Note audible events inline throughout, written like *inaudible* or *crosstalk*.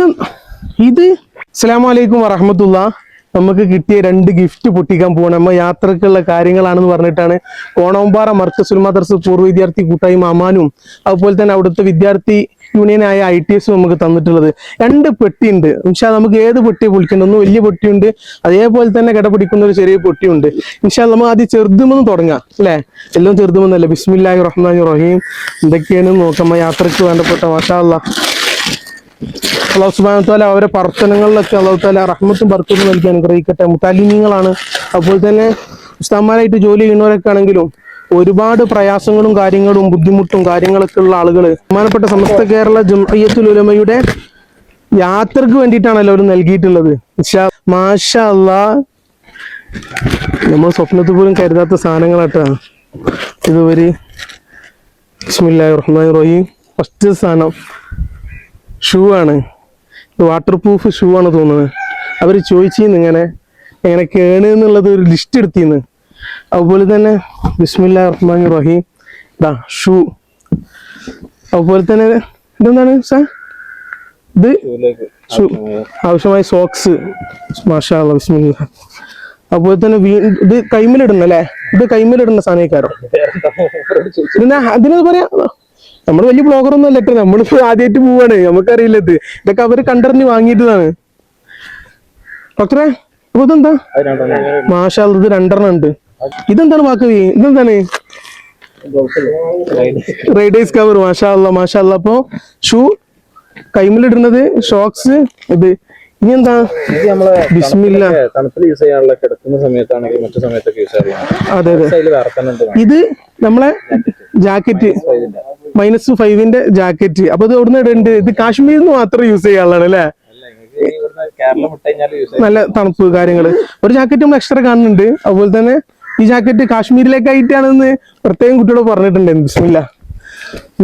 ഇത് ഇത് അസ്സലാമു അലൈക്കും വറഹമത്തുള്ള. നമുക്ക് കിട്ടിയ രണ്ട് ഗിഫ്റ്റ് പൊട്ടിക്കാൻ പോകണം നമ്മ യാത്രക്കുള്ള കാര്യങ്ങളാണെന്ന് പറഞ്ഞിട്ടാണ് കോണോമ്പാറ മർക്കസുൽ മദർസ് പൂർവ വിദ്യാർത്ഥി കൂട്ടായ്മ അമാനും അതുപോലെ തന്നെ അവിടുത്തെ വിദ്യാർത്ഥി യൂണിയനായ ഐ ടി എസും നമുക്ക് തന്നിട്ടുള്ളത്. രണ്ട് പെട്ടിയുണ്ട്. ഇൻഷാ നമുക്ക് ഏത് പെട്ടി പൊളിക്കേണ്ട ഒന്ന് വലിയ പൊട്ടിയുണ്ട്. അതേപോലെ തന്നെ കിടപിടിക്കുന്ന ഒരു ചെറിയ പൊട്ടിയുണ്ട്. ഇൻഷാ നമുക്ക് ആദ്യം ചെറുതുമെന്ന് തുടങ്ങാം. അല്ലേ? എല്ലാം ചെറുതുമെന്നല്ല. ബിസ്മില്ലാഹി റഹ്മാൻ റഹീം. എന്തൊക്കെയാണ് നോക്കാം. യാത്രയ്ക്ക് വേണ്ടപ്പെട്ട മാഷാ അല്ലാ. അള്ളാഹു സുബാന താല അവരെ പ്രവർത്തനങ്ങളിലൊക്കെ അള്ളാഹു താല റഹ്മത്തും ബർക്കത്തും നൽകി അനുഗ്രഹിക്കട്ടെ. മുത്താലിമീങ്ങളാണ്. അതുപോലെ തന്നെ ഉസ്താമാരായിട്ട് ജോലി ചെയ്യുന്നവരൊക്കെ ആണെങ്കിലും ഒരുപാട് പ്രയാസങ്ങളും കാര്യങ്ങളും ബുദ്ധിമുട്ടും കാര്യങ്ങളൊക്കെ ഉള്ള ആളുകൾ ബഹുമാനപ്പെട്ട സമസ്ത കേരള ജംഅയ്യത്തുൽ ഉലമയുടെ യാത്രയ്ക്ക് വേണ്ടിയിട്ടാണല്ലോ അവർ നൽകിയിട്ടുള്ളത്. മാഷാ അല്ലാ നമ്മൾ സ്വപ്നത്തിൽ പോലും കരുതാത്ത സാധനങ്ങളാട്ടാ. ഇത് ഒരു റഹ്മാനിർ റഹീം. ഫസ്റ്റ് സ്ഥാനം ഷൂ ആണ്. വാട്ടർ പ്രൂഫ് ഷൂ ആണ് തോന്നുന്നത്. അവർ ചോദിച്ചിന്ന് ഇങ്ങനെ എങ്ങനെ കേണ് എന്നുള്ളത് ഒരു ലിസ്റ്റ് എടുത്തിന്ന്. അതുപോലെ തന്നെ ബിസ്മില്ല റഹ്മാൻ റഹീം. ദാ ഷൂ അതുപോലെ തന്നെ ഇതെന്താണ് സാർ? ഇത് ഷൂ ആവശ്യമായ സോക്സ് മാഷാ ബിസ്മില്ല. അതുപോലെ തന്നെ ഇത് കൈമിലിടുന്ന അല്ലേ? ഇത് കൈമിലിടുന്ന സാധനക്കാരോ *laughs* പിന്നെ അതിനത് പറയാ. നമ്മൾ വലിയ ബ്ലോഗർ ഒന്നും അല്ല നമ്മളിപ്പോ ആദ്യമായിട്ട് പോവാണ്. നമുക്കറിയില്ല ഇത്. ഇതൊക്കെ അവർ കണ്ടറിഞ്ഞ് വാങ്ങിയിട്ടതാണ് ഡോക്ടറെ അപ്പൊ ഇതെന്താ? മാഷാ ഇത് രണ്ടെണ്ണം ഉണ്ട്. ഇതെന്താണ് വാക്ക്? ഇതെന്താണ്? റൈഡേഴ്സ് കവർ മാഷാ അല്ലാ മാഷാ അല്ലാ ഷൂ കൈമിലിടുന്നത് ഷോക്സ് ഇത് ഇനി എന്താ ബിസ്മില്ല. തണുപ്പിൽ യൂസ് ചെയ്യാനുള്ള കിടക്കുന്ന സമയത്താണെങ്കിൽ മറ്റു സമയത്തൊക്കെ യൂസ് അതെ അതെ. ഇത് നമ്മളെ ജാക്കറ്റ് മൈനസ് ഫൈവിന്റെ ജാക്കറ്റ്. അപ്പൊ ഇത് എവിടെ ഇടണ്ട്? ഇത് കാശ്മീരിൽ നിന്ന് മാത്രം യൂസ് ചെയ്യാനുള്ളതാണ് അല്ലേ? നല്ല തണുപ്പ് കാര്യങ്ങൾ. ഒരു ജാക്കറ്റ് നമ്മൾ എക്സ്ട്രാ കാണുന്നുണ്ട്. അതുപോലെ തന്നെ ഈ ജാക്കറ്റ് കാശ്മീരിലേക്കായിട്ടാണെന്ന് പ്രത്യേകം കുട്ടിയോട് പറഞ്ഞിട്ടുണ്ടായിരുന്നു. ബിസ്മില്ല.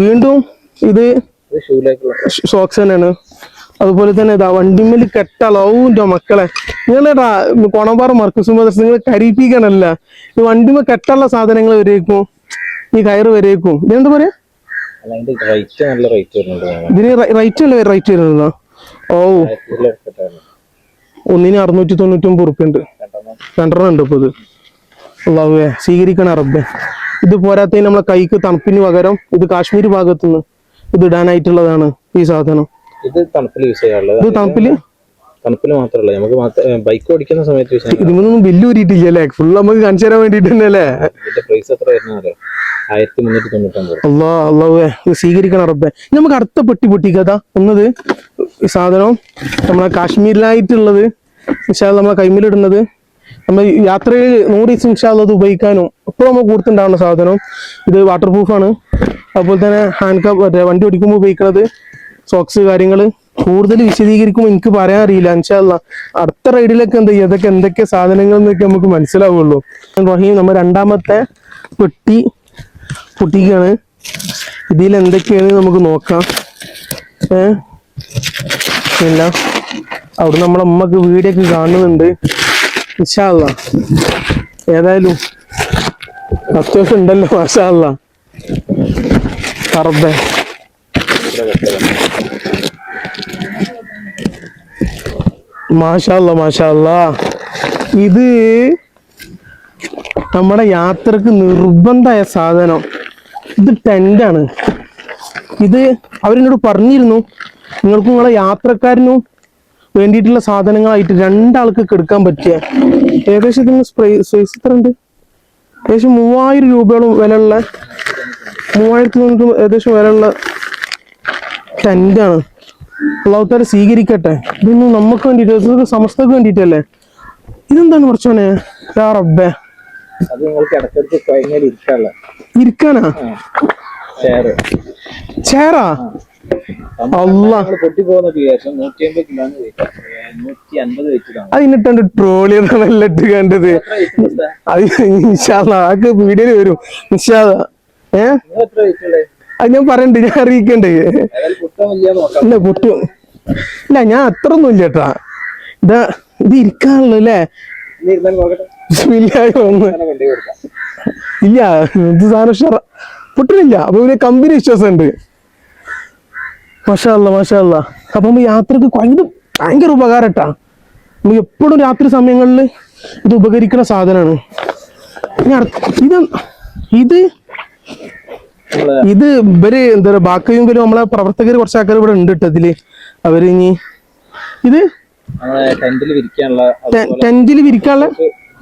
വീണ്ടും ഇത് സോക്സ് തന്നെയാണ്. അതുപോലെ തന്നെ ഇതാ വണ്ടിമ്മൽ കെട്ടളവിന്റെ മക്കളെ. നിങ്ങളേടാ കോണമ്പാറ മർക്കസ് മദർസ് നിങ്ങൾ കരിപ്പിക്കണല്ല ഈ വണ്ടിമ്മ കെട്ടുള്ള സാധനങ്ങൾ വരേക്കും. ഈ കയറ് വരേക്കും. ഇതെന്താ പറയാ? വരുന്നുണ്ട്. ഇതിന് റൈറ്റ് അല്ലേ റൈറ്റ് വരുന്നതോ ഓ. ഒന്നിന് അറുന്നൂറ്റി തൊണ്ണൂറ്റൊമ്പത് ഉറുപ്പ്യ ഉണ്ട് രണ്ടെണ്ണം. രണ്ടെണ്ണം ഉണ്ട് ഇപ്പൊ ഇത്. അള്ളാഹുവേ സ്വീകരിക്കണ റബ്ബെ. ഇത് പോരാത്തതിന് നമ്മളെ കൈക്ക് തണുപ്പിന് പകരം ഇത് കാശ്മീർ ഭാഗത്തുനിന്ന് ഇത് ഇടാനായിട്ടുള്ളതാണ് ഈ സാധനം. ഇത് തണുപ്പിൽ യൂസ് ചെയ്യാറുള്ളത്. ഇത് തണുപ്പിൽ? തണുപ്പിൽ മാത്രമല്ല നമുക്ക് ബൈക്ക് ഓടിക്കുന്ന സമയത്ത് യൂസ് ചെയ്യാം ഇതിനൊന്നും ബില്ല് ഊരിയിട്ടില്ല ഫുൾ നമുക്ക് കാണിച്ചു തരാൻ വേണ്ടിട്ട് പ്രൈസ് എത്ര വരുന്നത് ആയിരത്തി മുന്നൂറ്റി തൊണ്ണൂറ്റൊമ്പത് അള്ളാ അള്ളാഹുവേ ഇത് സ്വീകരിക്കണം റബ്ബെ. നമുക്ക് അടുത്ത പെട്ടി പൊട്ടിക്കഥ ഒന്നത് സാധനം നമ്മളെ കാശ്മീരിലായിട്ടുള്ളത് ഇൻഷാൽ നമ്മളെ കൈമിലിടുന്നത്. നമ്മൾ യാത്രയിൽ നൂറ് ദിവസം ഇൻഷാൽ അത് ഉപയോഗിക്കാനും എപ്പോഴും നമ്മൾ കൂടുതലുണ്ടാവുന്ന സാധനം. ഇത് വാട്ടർ പ്രൂഫാണ് അതുപോലെ തന്നെ ഹാൻഡ് കപ്പ് വണ്ടി ഓടിക്കുമ്പോൾ ഉപയോഗിക്കുന്നത് സോക്സ് കാര്യങ്ങൾ കൂടുതൽ വിശദീകരിക്കുമ്പോൾ എനിക്ക് പറയാൻ അറിയില്ല. എന്നുവെച്ചാൽ അടുത്ത റൈഡിലൊക്കെ എന്താ ഇതൊക്കെ എന്തൊക്കെ സാധനങ്ങൾ എന്നൊക്കെ നമുക്ക് മനസ്സിലാവുള്ളൂ. റഹീം നമ്മൾ രണ്ടാമത്തെ പെട്ടി പൊട്ടിക്കാണ്. ഇതിൽ എന്തൊക്കെയാണ് നമുക്ക് നോക്കാം. ഏ? ഇല്ല. അവിടെ നമ്മളെ അമ്മയ്ക്ക് വീടൊക്കെ കാണുന്നുണ്ട്. വിശാല ഏതായാലും അത്യാവശ്യം ഉണ്ടല്ലോ മാഷാല്ല പറബേ മാഷാല്ല മാഷാല്ല ഇത് നമ്മുടെ യാത്രയ്ക്ക് നിർബന്ധമായ സാധനം. ഇത് ടെന്റാണ് ഇത് അവരെന്നോട് പറഞ്ഞിരുന്നു നിങ്ങൾക്ക് നിങ്ങളെ യാത്രക്കാരനും വേണ്ടിയിട്ടുള്ള സാധനങ്ങളായിട്ട് രണ്ടാൾക്ക് എടുക്കാൻ പറ്റിയ. ഏകദേശം ഇതിന് സൈസ് ഇത്ര ഉണ്ട്? ഏകദേശം മൂവായിരം രൂപയോളം വിലയുള്ള മൂവായിരത്തി ഏകദേശം വിലയുള്ള ടെന്റാണ് അള്ളാഹുത്താരെ സ്വീകരിക്കട്ടെ. ഇതൊന്നും നമുക്ക് വേണ്ടിയിട്ട് ഇതൊക്കെ സമസ്തക്ക് വേണ്ടിയിട്ടല്ലേ? ഇതെന്താണ് കുറച്ചോനെ യാ റബ്ബേ. ഇരിക്കാനാ? ചേറാ അതിനിട്ടുണ്ട് ട്രോളി നല്ല ഇട്ട് കണ്ടത്. അത് ഇൻഷാല്ലാ അതൊക്കെ വീഡിയോയിൽ വരും. ഇൻഷാല്ലാ ഏ? അത് ഞാൻ പറയണ്ട് ഞാൻ അറിയിക്കണ്ടേ. ഇല്ല പൊട്ടു. ഇല്ല ഞാൻ അത്ര ഒന്നും ഇല്ല കേട്ടാ ഇതാ ഇത് ഇരിക്കാണല്ലോ അല്ലേ ഇല്ല ഇത് സാധനം ഉഷാറ പൊട്ടണില്ല അപ്പൊ പിന്നെ കമ്പനി വിശ്വാസം ഉണ്ട് മാഷാ അപ്പൊ ഈ യാത്രയ്ക്ക് ഭയങ്കര ഭയങ്കര ഉപകാരട്ടാ നമ്മൾ എപ്പോഴും രാത്രി സമയങ്ങളിൽ ഇത് ഉപകരിക്കുന്ന സാധനമാണ് ഇത് ഇത് ഇത് ഇവർ എന്താ പറയുക ബാക്കിയെങ്കിലും നമ്മളെ പ്രവർത്തകർ കുറച്ച് ആൾക്കാർ ഇവിടെ ഉണ്ട് കേട്ടോ ഇതിൽ. അവർ ഇനി ഇത് ടെന്റിൽ വിരിക്കാനുള്ള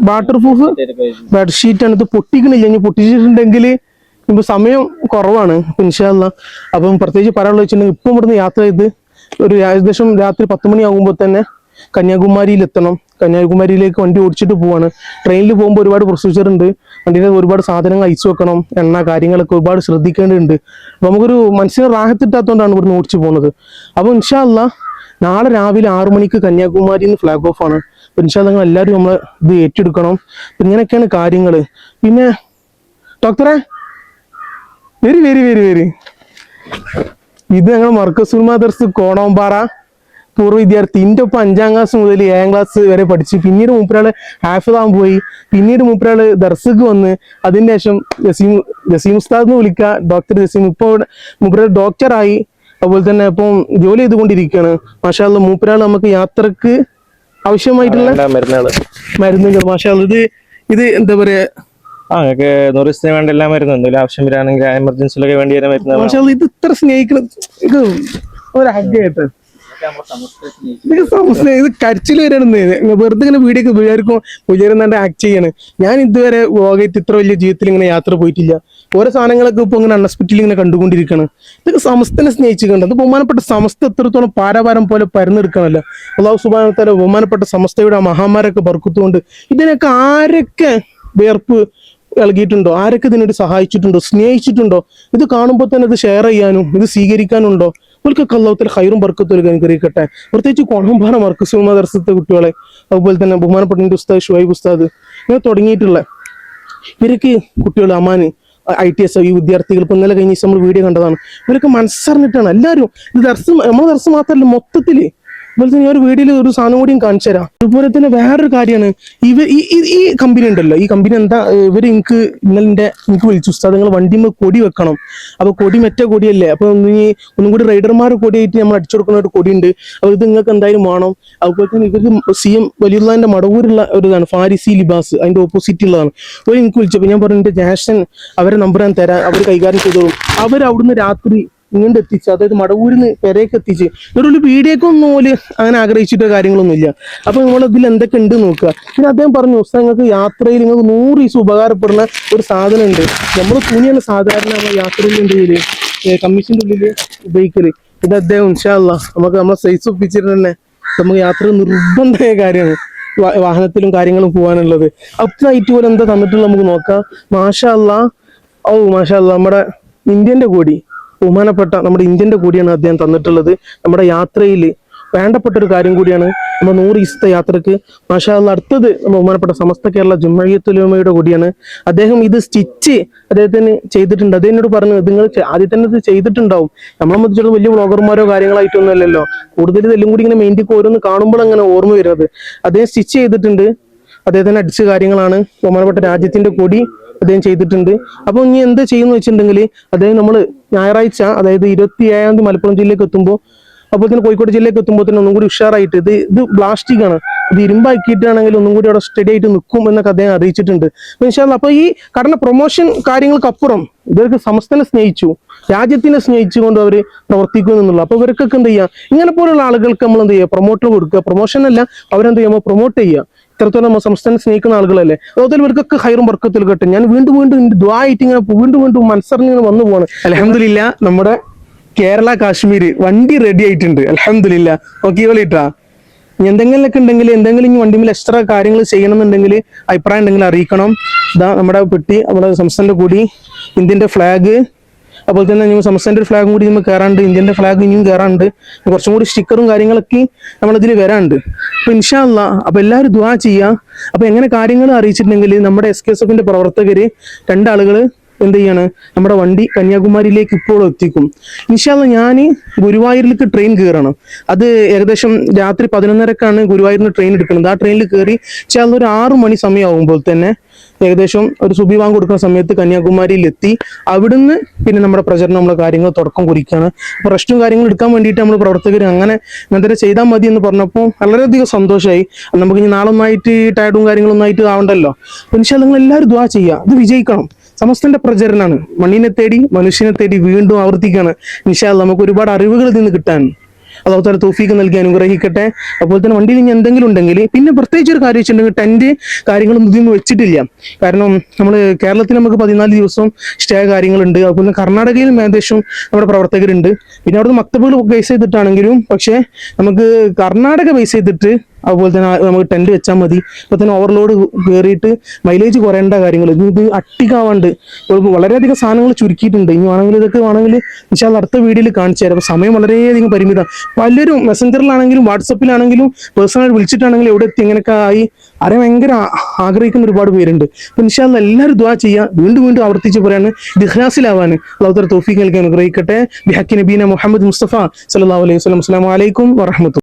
വാട്ടർ പ്രൂഫ് ബെഡ്ഷീറ്റ് ആണ്. ഇത് പൊട്ടിക്കണില്ല. ഇനി പൊട്ടിച്ചിട്ടുണ്ടെങ്കിൽ ഇപ്പൊ സമയം കുറവാണ് പിൻഷാല്ല ഇൻഷാല്ല അപ്പം പ്രത്യേകിച്ച് പറയാനുള്ള വെച്ചിട്ടുണ്ടെങ്കിൽ ഇപ്പം ഇവിടുന്ന് യാത്ര ചെയ്ത് ഒരു ഏകദേശം രാത്രി പത്ത് മണി ആകുമ്പോ തന്നെ കന്യാകുമാരിയിൽ എത്തണം കന്യാകുമാരിയിലേക്ക് വണ്ടി ഓടിച്ചിട്ട് പോവാണ്. ട്രെയിനിൽ പോകുമ്പോൾ ഒരുപാട് പ്രൊസീജിയർ ഉണ്ട്. വണ്ടിയിൽ ഒരുപാട് സാധനങ്ങൾ അയച്ചു വെക്കണം എണ്ണ കാര്യങ്ങളൊക്കെ ഒരുപാട് ശ്രദ്ധിക്കേണ്ടതുണ്ട്. അപ്പൊ നമുക്കൊരു മനസ്സിന് റാഹത്തിട്ടാത്തതുകൊണ്ടാണ് ഇവിടുന്ന് ഓടിച്ചു പോകുന്നത്. അപ്പൊ ഇൻഷാല്ല നാളെ രാവിലെ ആറു മണിക്ക് കന്യാകുമാരിയിൽ നിന്ന് ഫ്ലാഗ് ഓഫ് ആണ്. അപ്പൊ ഇൻഷാല്ല നിങ്ങൾ എല്ലാവരും നമ്മൾ ഇത് ഏറ്റെടുക്കണം. ഇങ്ങനെയൊക്കെയാണ് കാര്യങ്ങൾ പിന്നെ ഡോക്ടറെ വരി വരി വരി വരി. ഇത് ഞങ്ങൾ മർക്കസുൽ മദർസ് കോണോമ്പാറ. പൂർവ വിദ്യാർത്ഥി എന്റെ ഒപ്പം അഞ്ചാം ക്ലാസ് മുതൽ ഏഴാം ക്ലാസ് വരെ പഠിച്ച്. പിന്നീട് മൂപ്പരാൾ ഹാഫിദാൻ പോയി. പിന്നീട് മൂപ്പരാൾ ദർസക്ക് വന്ന്. അതിന് ശേഷം ജസീം ജസീം ഉസ്താദ് എന്ന് വിളിക്കുക ഡോക്ടർ ജസീം ഇപ്പോൾ മൂപ്പരാൾ ഡോക്ടറായി അതുപോലെ തന്നെ ഇപ്പം ജോലി ചെയ്തുകൊണ്ടിരിക്കുകയാണ്. മാഷാല്ല മൂപ്പരാൾ നമുക്ക് യാത്രയ്ക്ക് ആവശ്യമായിട്ടുള്ള മരുന്നുകൾ മരുന്നുകൾ മാഷാല്ല ഇത് ഇത് എന്താ പറയാ? ആ നിങ്ങൾക്ക് നൂറ് ദിവസത്തിന് വേണ്ട എല്ലാം മരുന്ന് എന്തെങ്കിലും ആവശ്യം വരികയാണെങ്കിൽ എമർജൻസിയിലൊക്കെ വേണ്ടി മരുന്ന് ഇത് ഇത്ര സ്നേഹിക്കണം ഇത് ഒരു സ്നേഹിക്കും ഇത് സംശയം ഇത് കരച്ചിൽ വരണം വെറുതെ ഇങ്ങനെ വീടൊക്കെ വിചാരിക്കും വിചാരിന്നാണ്ട് ആക്ട് ചെയ്യാണ്. ഞാൻ ഇതുവരെ വ്ളോഗായിട്ട് ഇത്ര വലിയ ജീവിതത്തിൽ ഇങ്ങനെ യാത്ര പോയിട്ടില്ല. ഓരോ സാധനങ്ങളൊക്കെ ഇപ്പൊ ഇങ്ങനെ അൺഹോസ്പിറ്റലിൽ ഇങ്ങനെ കണ്ടുകൊണ്ടിരിക്കണം. ഇതൊക്കെ സമസ്തനെ സ്നേഹിച്ചിട്ടുണ്ട്. അത് ബഹുമാനപ്പെട്ട സമസ്ത എത്രത്തോളം പാരാപാരം പോലെ പരന്നെടുക്കണമല്ലോ അള്ളാഹു സുബാനത്താല ബഹുമാനപ്പെട്ട സമസ്തയുടെ മഹാമാരൊക്കെ ബർക്കുത്തുകൊണ്ട് ഇതിനൊക്കെ ആരൊക്കെ വേർപ്പ് ഇളകിയിട്ടുണ്ടോ ആരൊക്കെ ഇതിനോട് സഹായിച്ചിട്ടുണ്ടോ? സ്നേഹിച്ചിട്ടുണ്ടോ? ഇത് കാണുമ്പോൾ തന്നെ ഇത് ഷെയർ ചെയ്യാനും ഇത് സ്വീകരിക്കാനുണ്ടോ? ഇവർക്കൊക്കെ അള്ളാഹുത്തിൽ ഹൈറും ബർക്കത്തും അനുഗ്രഹിക്കട്ടെ പ്രത്യേകിച്ച് കോണമ്പാറ മർക്കസുൽ മദർസത്തെ കുട്ടികളെ. അതുപോലെ തന്നെ ബഹുമാനപ്പെട്ട ഉസ്താദ് ഷുഹൈബ് ഉസ്താദ്. ഇങ്ങനെ തുടങ്ങിയിട്ടുള്ള ഇവരൊക്കെ കുട്ടികൾ അമാന് ഐ ടി എസ് ഈ വിദ്യാർത്ഥികൾ ഇപ്പൊ ഇന്നലെ കഴിഞ്ഞ നമ്മൾ വീഡിയോ കണ്ടതാണ്. ഇവരൊക്കെ മനസ്സറിഞ്ഞിട്ടാണ്. എല്ലാവരും ഇത് ദർശനം നമ്മുടെ ദർശനം മാത്രമല്ല മൊത്തത്തിൽ അതുപോലെ തന്നെ ഒരു വീഡിയോയിൽ ഒരു സാധനം കൂടിയും കാണിച്ചു തരാം. അതുപോലെ തന്നെ വേറൊരു കാര്യമാണ്. ഇവ ഈ ഈ- കമ്പനി ഉണ്ടല്ലോ. ഈ കമ്പനി എന്താ ഇവർ എനിക്ക് ഇന്നലെ എനിക്ക് വിളിച്ചു. ഉസ്താദ് നിങ്ങൾ വണ്ടിമ്മ കൊടി വെക്കണം. അപ്പൊ കൊടി മറ്റേ കൊടിയല്ലേ? അപ്പൊ ഒന്ന് ഈ ഒന്നും കൂടി റൈഡർമാർ കൊടിയായിട്ട് നമ്മൾ അടിച്ചു കൊടുക്കുന്ന ഒരു കൊടിയുണ്ട്. അപ്പൊ ഇത് നിങ്ങൾക്ക് എന്തായാലും വേണം. അതുപോലെ തന്നെ ഇവർക്ക് സി എം വലിയുള്ളതിന്റെ മടവൂരുള്ള ഒരു ഇതാണ് ഫാരിസി ലിബാസ്. അതിന്റെ ഓപ്പോസിറ്റ് ഉള്ളതാണ്. അപ്പോൾ എനിക്ക് വിളിച്ചപ്പോൾ ഞാൻ പറഞ്ഞു ജാഷൻ അവരെ നമ്പർ ഞാൻ തരാം. അവർ കൈകാര്യം ചെയ്തോളും. അവർ അവിടുന്ന് രാത്രി ഇങ്ങോട്ട് എത്തിച്ച് അതായത് നിന്ന് പെരയൊക്കെ എത്തിച്ച് ഇവരൊരു വീഡിയോക്കൊന്നും ഓൽ അങ്ങനെ ആഗ്രഹിച്ചിട്ടോ കാര്യങ്ങളൊന്നുമില്ല. അപ്പൊ നിങ്ങൾ ഇതിൽ എന്തൊക്കെ ഉണ്ട് നോക്കുക. പിന്നെ അദ്ദേഹം പറഞ്ഞു നിങ്ങൾക്ക് യാത്രയിൽ നിങ്ങൾക്ക് നൂറ് ദിവസം ഉപകാരപ്പെടുന്ന ഒരു സാധനം ഉണ്ട് നമ്മൾ തുണിയാണ് സാധാരണ നമ്മൾ യാത്രയിൽ ഉണ്ടെങ്കിൽ കമ്മീഷന്റെ ഉള്ളിൽ ഉപയോഗിക്കൽ. ഇത് അദ്ദേഹം ഇൻഷാല്ല നമുക്ക് നമ്മളെ സൈസ് ഒപ്പിച്ചിട്ട് തന്നെ നമുക്ക് യാത്ര നിർബന്ധമായ കാര്യമാണ്. വാഹനത്തിലും കാര്യങ്ങളും പോകാനുള്ളത്. അപ്നൈറ്റ് പോലെ എന്താ തന്നിട്ടുള്ള നമുക്ക് നോക്കാം. മാഷാ അല്ല ഓ മാഷാ അല്ല നമ്മുടെ ഇന്ത്യന്റെ കൂടി. ബഹുമാനപ്പെട്ട നമ്മുടെ ഇന്ത്യന്റെ കൂടിയാണ് അദ്ദേഹം തന്നിട്ടുള്ളത്. നമ്മുടെ യാത്രയിൽ വേണ്ടപ്പെട്ട ഒരു കാര്യം കൂടിയാണ് നമ്മൾ നൂറ് ദിവസത്തെ യാത്രയ്ക്ക്. മാഷാ അല്ലാ അടുത്തത് ബഹുമാനപ്പെട്ട സമസ്ത കേരള ജുമ്മയ്യത്തുലമയുടെ കൂടിയാണ്. അദ്ദേഹം ഇത് സ്റ്റിച്ച് അദ്ദേഹത്തിന് ചെയ്തിട്ടുണ്ട്. അദ്ദേഹം എന്നോട് പറഞ്ഞു നിങ്ങൾ ആദ്യം തന്നെ ഇത് ചെയ്തിട്ടുണ്ടാവും. നമ്മളെ സംബന്ധിച്ചിടത്തോളം വലിയ വ്ളോഗർമാരോ കാര്യങ്ങളായിട്ടൊന്നും അല്ലല്ലോ കൂടുതൽ ഇതെല്ലാം കൂടി ഇങ്ങനെ മെയിന്റിക്ക് ഓരോന്ന് കാണുമ്പോൾ അങ്ങനെ ഓർമ്മ വരുന്നത് അദ്ദേഹം സ്റ്റിച്ച് ചെയ്തിട്ടുണ്ട്. അദ്ദേഹത്തിന് അടിച്ച കാര്യങ്ങളാണ് ബഹുമാനപ്പെട്ട രാജ്യത്തിന്റെ കൊടി. അദ്ദേഹം ചെയ്തിട്ടുണ്ട്. അപ്പൊ ഇനി എന്ത് ചെയ്യുന്ന വെച്ചിട്ടുണ്ടെങ്കിൽ അദ്ദേഹം നമ്മൾ ഞായറാഴ്ച അതായത് ഇരുപത്തി ഏഴാം തീയതി മലപ്പുറം ജില്ലയിലേക്ക് എത്തുമ്പോൾ അപ്പോൾ തന്നെ കോഴിക്കോട് ജില്ലയിലേക്ക് എത്തുമ്പോൾ തന്നെ ഒന്നും കൂടി ഉഷാറായിട്ട് ഇത് ഇത് പ്ലാസ്റ്റിക് ആണ്. ഇത് ഇരുമ്പാക്കിയിട്ടാണെങ്കിൽ ഒന്നും കൂടി അവിടെ സ്റ്റഡി ആയിട്ട് നിൽക്കും എന്നൊക്കെ അദ്ദേഹം അറിയിച്ചിട്ടുണ്ട്. ഇൻഷാല്ലാ അപ്പൊ ഈ കടന്ന പ്രൊമോഷൻ കാര്യങ്ങൾക്കപ്പുറം ഇവർക്ക് സംസ്ഥനെ സ്നേഹിച്ചു രാജ്യത്തിനെ സ്നേഹിച്ചുകൊണ്ട് അവർ പ്രവർത്തിക്കുന്നു എന്നുള്ള അപ്പൊ ഇവർക്കൊക്കെ എന്ത് ചെയ്യാം? ഇങ്ങനെ പോലുള്ള ആളുകൾക്ക് നമ്മൾ എന്ത് ചെയ്യുക പ്രൊമോട്ടർ കൊടുക്കുക. പ്രൊമോഷൻ അല്ല അവരെന്ത് ചെയ്യുമ്പോൾ പ്രൊമോട്ട് ചെയ്യുക. ഇത്രത്തോളം സംസ്ഥാനം സ്നേഹിക്കുന്ന ആളുകളല്ലേ? അതുപോലെ ഇവർക്കൊക്കെ ഹൈറും വർക്കത്തിൽ കിട്ടും. ഞാൻ വീണ്ടും വീണ്ടും ദ്വായിട്ട് ഇങ്ങനെ വീണ്ടും വീണ്ടും മനസ്സറിഞ്ഞ് വന്നു പോവാണ്. അലഹമില്ല നമ്മുടെ കേരള കാശ്മീർ വണ്ടി റെഡി ആയിട്ടുണ്ട്. അലഹമില്ല ഓക്കെ കളിട്ടാ. ഇനി എന്തെങ്കിലുമൊക്കെ ഉണ്ടെങ്കിൽ എന്തെങ്കിലും ഇനി വണ്ടിയിൽ എക്സ്ട്രാ കാര്യങ്ങൾ ചെയ്യണമെന്നുണ്ടെങ്കിൽ അഭിപ്രായം ഉണ്ടെങ്കിൽ അറിയിക്കണം. ഇതാ നമ്മുടെ പെട്ടി നമ്മുടെ സംസ്ഥാനത്തെ കൂടി ഇന്ത്യന്റെ ഫ്ലാഗ് അതുപോലെ തന്നെ ഇനി സംസ്ഥാനത്തെ ഒരു ഫ്ലാഗും കൂടി നമുക്ക് കയറാണ്ട് ഇന്ത്യന്റെ ഫ്ലാഗ് ഇനിയും കയറാണ്ട് കുറച്ചും കൂടി സ്റ്റിക്കറും കാര്യങ്ങളൊക്കെ നമ്മളിതിൽ വരാണ്ട് അപ്പൊ ഇൻഷാല്ല അപ്പൊ എല്ലാവരും ദ്വാ ചെയ്യുക അപ്പൊ എങ്ങനെ കാര്യങ്ങൾ അറിയിച്ചിട്ടുണ്ടെങ്കിൽ നമ്മുടെ എസ് കെ എസ് എഫിന്റെ പ്രവർത്തകര് രണ്ടാളുകൾ എന്ത് ചെയ്യാണ്? നമ്മുടെ വണ്ടി കന്യാകുമാരിയിലേക്ക് ഇപ്പോൾ എത്തിക്കും. ഇൻഷാല്ല ഞാൻ ഗുരുവായൂരിലേക്ക് ട്രെയിൻ കയറണം അത് ഏകദേശം രാത്രി പതിനൊന്നരക്കാണ് ഗുരുവായൂരിന് ട്രെയിൻ എടുക്കുന്നത്. ആ ട്രെയിനിൽ കയറി ഇൻഷാല്ല ഒരു ആറു മണി സമയമാകുമ്പോൾ തന്നെ ഏകദേശം ഒരു സുബിവാൻ കൊടുക്കുന്ന സമയത്ത് കന്യാകുമാരിയിൽ എത്തി അവിടുന്ന് പിന്നെ നമ്മുടെ പ്രചരണം നമ്മുടെ കാര്യങ്ങൾ തുടക്കം കുറിക്കുകയാണ്. അപ്പൊ റെസ്റ്റും കാര്യങ്ങളും എടുക്കാൻ വേണ്ടിയിട്ട് നമ്മൾ പ്രവർത്തകർ അങ്ങനെ ഇങ്ങനത്തെ ചെയ്താൽ മതി എന്ന് പറഞ്ഞപ്പോൾ വളരെയധികം സന്തോഷമായി നമുക്ക് ഇനി നാളെ ഒന്നായിട്ട് ടയർഡും കാര്യങ്ങളൊന്നായിട്ട് ആവണ്ടല്ലോ. അപ്പോൾ ഇൻഷാ നിങ്ങൾ എല്ലാവരും ദ്വാ ചെയ്യുക. അത് വിജയിക്കണം. സമസ്തന്റെ പ്രചരണമാണ് മണ്ണിനെ തേടി മനുഷ്യനെ തേടി വീണ്ടും ആവർത്തിക്കുകയാണ്. നിഷാദ് നമുക്ക് ഒരുപാട് അറിവുകൾ ഇതിൽ നിന്ന് കിട്ടാൻ. അതുപോലെ തോഫീക്ക് നൽകി അനുഗ്രഹിക്കട്ടെ. അതുപോലെ തന്നെ വണ്ടിയിൽ ഇനി എന്തെങ്കിലും ഉണ്ടെങ്കിൽ പിന്നെ പ്രത്യേകിച്ച് ഒരു കാര്യം വെച്ചിട്ടുണ്ടെങ്കിൽ ടെന്റ് കാര്യങ്ങളൊന്നും ഇതൊന്നും വെച്ചിട്ടില്ല. കാരണം നമ്മൾ കേരളത്തിൽ നമുക്ക് പതിനാല് ദിവസം സ്റ്റേ കാര്യങ്ങളുണ്ട്. അതുപോലെ തന്നെ കർണാടകയിൽ ഏകദേശം നമ്മുടെ പ്രവർത്തകരുണ്ട്. പിന്നെ അവിടുന്ന് മക്തബുകൾ ബേസ് ചെയ്തിട്ടാണെങ്കിലും പക്ഷേ നമുക്ക് കർണാടക ബേസ് ചെയ്തിട്ട് അതുപോലെ തന്നെ നമുക്ക് ടെന്റ് വെച്ചാൽ മതി. അപ്പോൾ തന്നെ ഓവർലോഡ് കയറിയിട്ട് മൈലേജ് കുറയേണ്ട കാര്യങ്ങൾ ഇത് അട്ടിക്കാവാണ്ട് വളരെയധികം സാധനങ്ങൾ ചുരുക്കിയിട്ടുണ്ട്. ഇനി വേണമെങ്കിൽ ഇതൊക്കെ വേണമെങ്കിൽ വിശാൽ അടുത്ത വീഡിയോയിൽ കാണിച്ചു തരാം. അപ്പോൾ സമയം വളരെയധികം പരിമിതം. പലരും മെസ്സഞ്ചറിലാണെങ്കിലും വാട്സപ്പിലാണെങ്കിലും പേഴ്സണൽ വിളിച്ചിട്ടാണെങ്കിലും എവിടെ എത്തി ഇങ്ങനെയൊക്കെ ആയി അറിയാൻ ഭയങ്കര ആഗ്രഹിക്കുന്ന ഒരുപാട് പേരുണ്ട്. അപ്പൊ നിഷാല്ല എല്ലാവരും ദ്വാ ചെയ്യുക വീണ്ടും വീണ്ടും ആവർത്തിച്ച് പറയാണ്. ഇത് ഇഖ്ലാസിലാവാൻ അള്ളാഹുത്തർ തോഫീക്ക് നൽകി അനുഗ്രഹിക്കട്ടെ. ബിഹക്കി നബീന മുഹമ്മദ് മുസ്തഫ സല്ലല്ലാഹു അലൈഹി അസ്സലാമു അലൈക്കും വറഹ്മത്തുള്ളാഹി